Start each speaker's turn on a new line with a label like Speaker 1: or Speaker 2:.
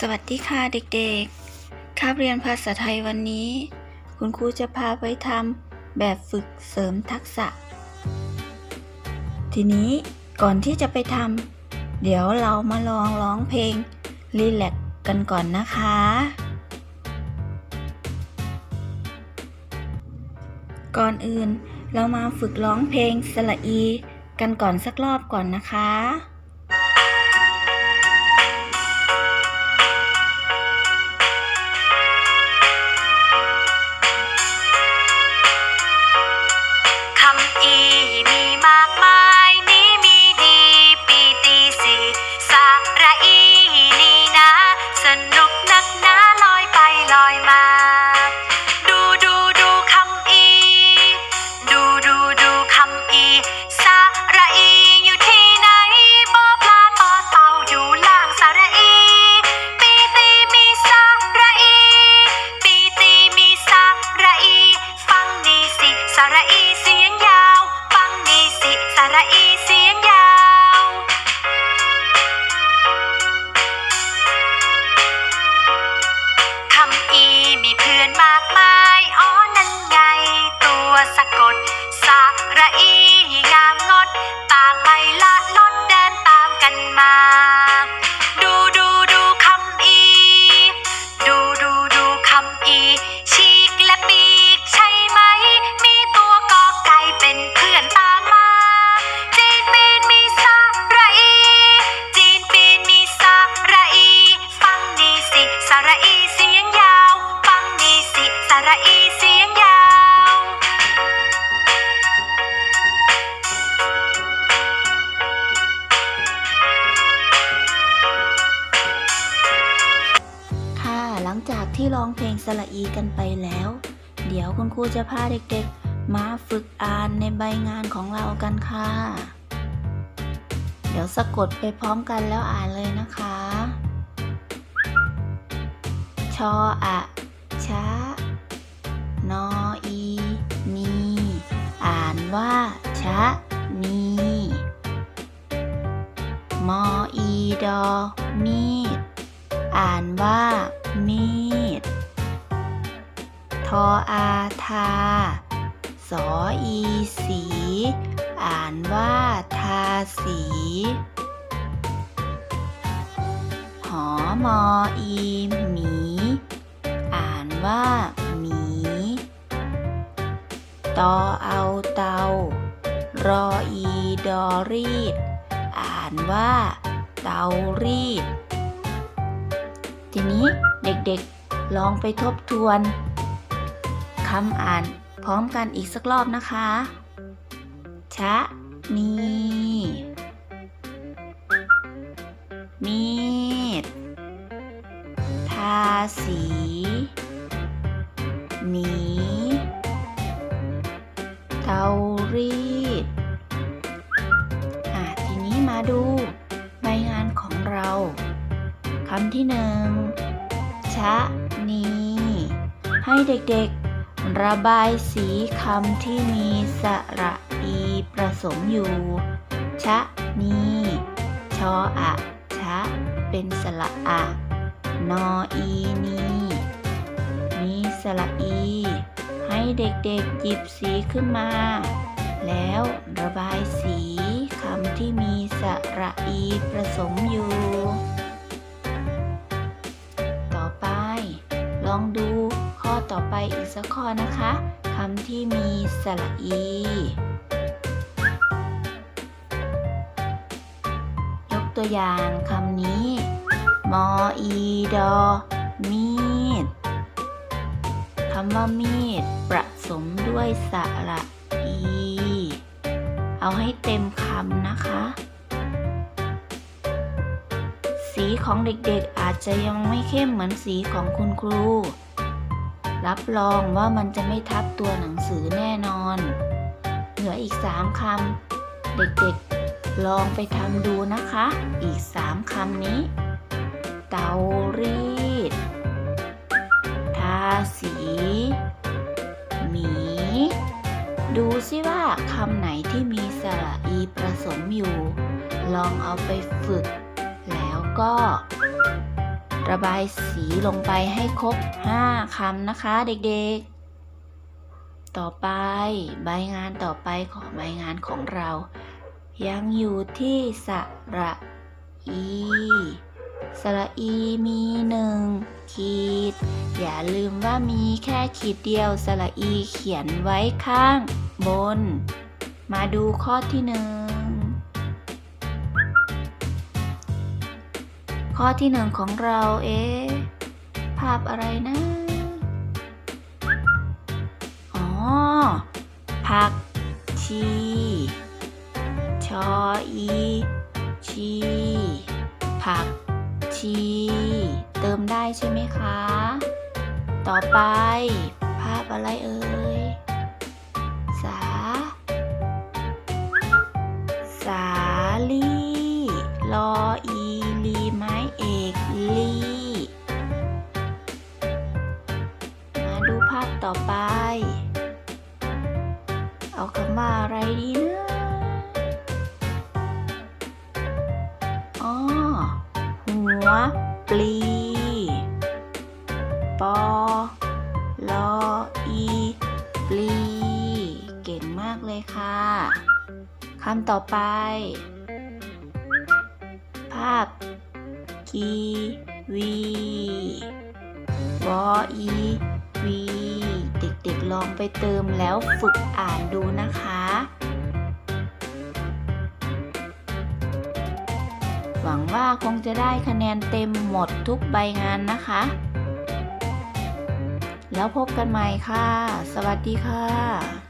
Speaker 1: สวัสดีค่ะเด็กๆ คาบเรียนภาษาไทยวันนี้ คุณครูจะพาไปทำแบบฝึกเสริมทักษะ ทีนี้ก่อนที่จะไปทำเดี๋ยวเรามาลองร้องเพลงรีแลกกันก่อนนะคะ ก่อนอื่นเรามาฝึกร้องเพลงสระอี กันก่อนสักรอบก่อนนะคะ
Speaker 2: อนมากมายอ๋อนั่นไงตัวสะกดสระอี
Speaker 1: ที่ร้องเพลงสระอีกันไปแล้ว เดี๋ยวคุณครูจะพาเด็กๆ มาฝึกอ่านในใบงานของเรากันค่ะ เดี๋ยวสะกดไปพร้อมกันแล้วอ่านเลยนะคะ ชออะช้านออีนีอ่านว่า ชะ นีมออีดอมีดอ่านว่า ทออาทา สออีสี อ่านว่าทาสี หอมออีหมี อ่านว่าหมี ตอเอาเตา รออีดอรีด อ่านว่าเตารีด ทีนี้เด็กๆลองไปทบทวน คำอ่านพร้อมกันอีกสักรอบนะคะ ชะ นี มีด ทาสี หมีเตารีด อะ ทีนี้มาดูใบงานของเราคำที่หนึ่งชะ นี ให้เด็กๆ ระบายสีคำที่มีสระอีผสมอยู่ ชะนีชออะชะ เป็นสระอะ นออีนีมีสระอี ให้เด็กๆหยิบสีขึ้นมา แล้วระบายสีคำที่มีสระอีผสมอยู่ ต่อไป ลองดู ข้อต่อไปอีกสักข้อนะคะคำที่มีสระอี ยกตัวอย่างคำนี้ มออีดอ มีดคำว่ามีดผสมด้วยสระอี เอาให้เต็มคำนะคะ สีของเด็กๆอาจจะยังไม่เข้มเหมือนสีของคุณครู รับรองว่ามันจะไม่ทับตัวหนังสือแน่นอน เหลืออีกสามคำ เด็กๆ ลองไปทำดูนะคะ อีกสามคำนี้ เตารีด ทาสี หมี ดูซิว่าคำไหนที่มีสระอีผสมอยู่ ลองเอาไปฝึก แล้วก็ ระบายสีลงไปให้ครบ 5คำนะคะเด็กๆ ต่อไปใบงานต่อไปของใบงานของเรา ยังอยู่ที่สระอี สระอีมีหนึ่งขีด อย่าลืมว่ามีแค่ขีดเดียวสระอีเขียนไว้ข้างบน มาดูข้อที่หนึ่ง ข้อที่หนึ่งของเราเอ๊ภาพอะไรนะ อ๋อ ผักชีชออีชีผักชีเติมได้ใช่ไหมคะ ต่อไปภาพอะไรเอ่ย ต่อไป เอาคำว่าอะไรดีนะอ๋อหัวปลี ปอลออีปลี เก่งมากเลยค่ะคำต่อไป ภาพกีวีวออีวี ด็กๆลองไปเติมแล้วฝึกอ่านดูนะคะ หวังว่าคงจะได้คะแนนเต็มหมดทุกใบงานนะคะ แล้วพบกันใหม่ค่ะ สวัสดีค่ะ